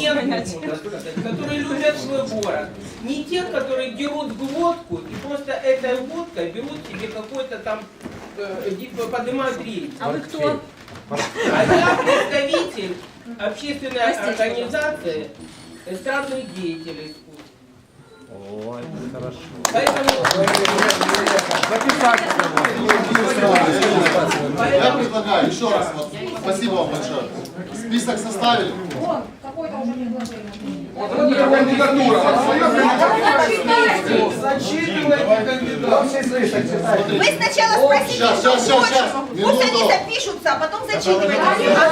сказать, которые любят свой город. Не тех, которые дерут глотку и просто этой водкой берут себе какой-то там, э, типа, поднимают рейтинг. А вы кто? А я представитель общественной организации эстрадных деятелей. Ой, хорошо. Поэтому, Я предлагаю еще раз, вот, спасибо вам большое. Список составили? Вон, какое-то уже предложение. Вы сначала спросите, щас, щас, щас. хочешь. Пусть они Минуту. запишутся, а потом зачитывайте. Это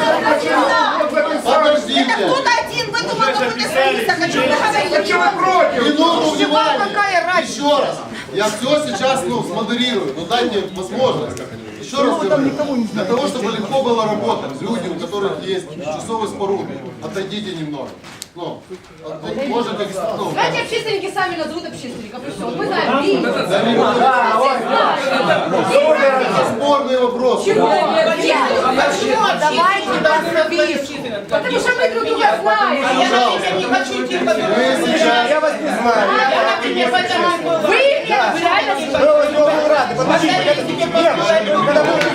Подождите. кто-то один выдумал какой-то список, о чем вы говорите. Минуту внимания. Еще раз. Я все сейчас ну, смодерирую, но дай мне возможность. Раз говорю, для того, чтобы легко было работать, люди, у которых есть часовые споруды, отойдите немного. Ну, от- можете, ну, Давайте общественники сами назовут общественников, и все. Мы знаем, Римма. это спорный вопрос. Потому что мы друг друга а знаем. я, например, не хочу тех, которые... Мы сейчас Я например, поэтому... Вы вы реально Когда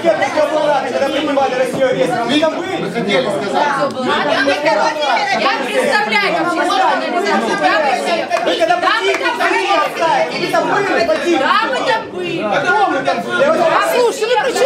был президент Рады, когда принимали Россию арест, вы там были? мы хотели сказать. Я представляю. Вы когда Да, мы там были. Вы там были? Да, мы там были. Я вот- Слушай, ну при чем тут